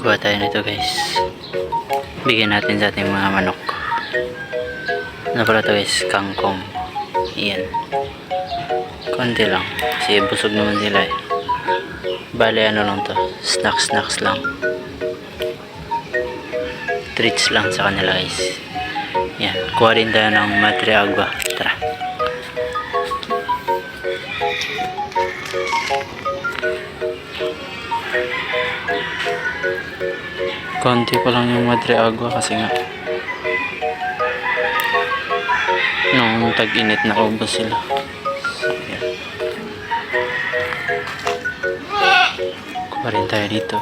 Kuha tayo nito guys. Bigyan natin sa ating mga manok. Ano pala to guys? Kangkong. Iyan. Konti lang. Kasi busog naman sila eh. Bale ano lang to. Snacks snacks lang. Treats lang sa kanila guys. Yan. Kuha rin tayo ng matre agua. Tara. Konti pa lang yung madre agua kasi nga nung tag-init na ubos sila. So, rin tayo dito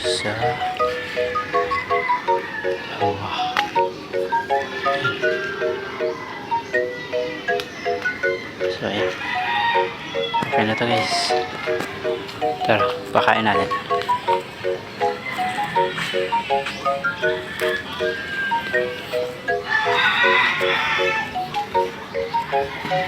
sa lawa. So, ayan. Okay na to guys. Tara, pakain natin. Excuse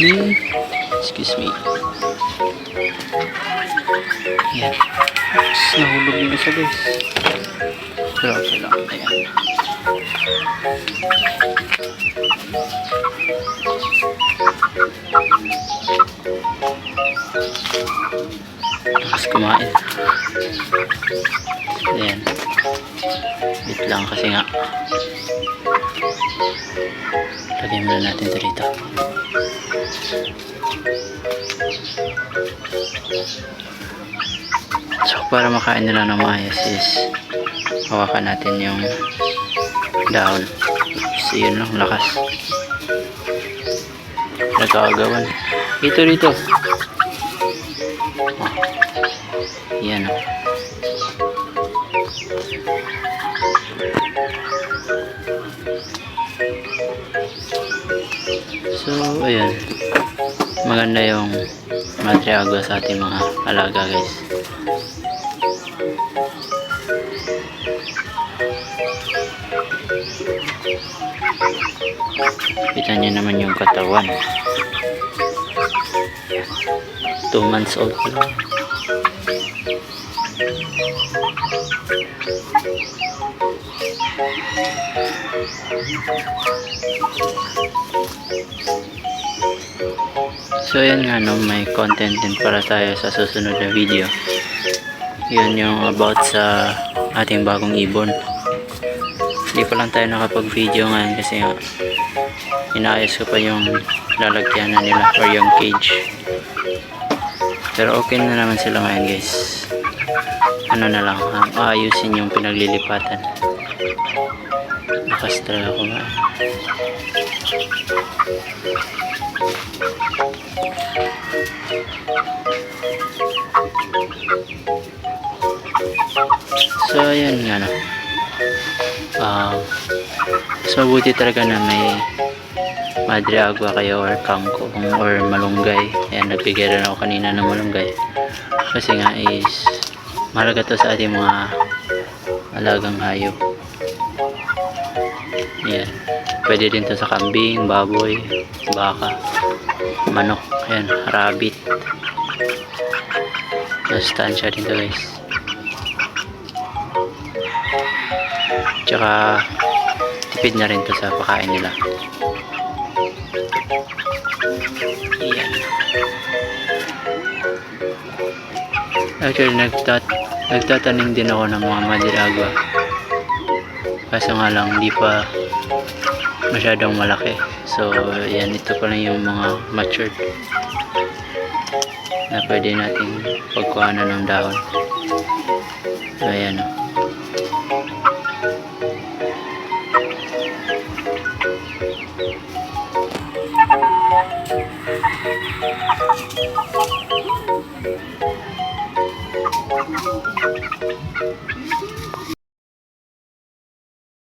me. Excuse me. Yan. Oops, nahulog yung isa guys. Pero okay lang. Ayan. Kumain. Ayan. Wait lang kasi nga. Lagyan muna natin ito dito. So para makain nila ng maayos is hawakan natin yung dahon. So yun lang, lakas. Nagkakagawan. Ito dito. Yan oh. So, ayan. Maganda yung madre agua sa ating mga alaga guys. Kita niyo naman yung katawan. 2 months old lang. So yun nga no, may content din para tayo sa susunod na video. Yun yung about sa ating bagong ibon. Hindi pa lang tayo nakapag-video ngayon kasi nga inaayos ko pa yung lalagyanan nila or yung cage. Pero okay na naman sila ngayon guys. Ano na lang, um, aayusin yung pinaglilipatan. Lakas talaga kumain. So, ayan nga no. Um, mas mabuti talaga na may madre agua kayo or kangkong or malunggay. Ayan, nagbigay rin ako kanina ng malunggay. Kasi nga is mahalaga to sa ating mga alagang hayop. Ayan. Pwede din to sa kambing, baboy, baka, manok, ayan, rabbit. Sustansya din to guys. Tsaka tipid na rin to sa pakain nila. Ayan. Actually, nagtat nagtatanim din ako ng mga madiragwa. Kaso nga lang, hindi pa masyadong malaki so yan ito pa lang yung mga matured na pwede natin pagkuhanan ng dahon so ayan o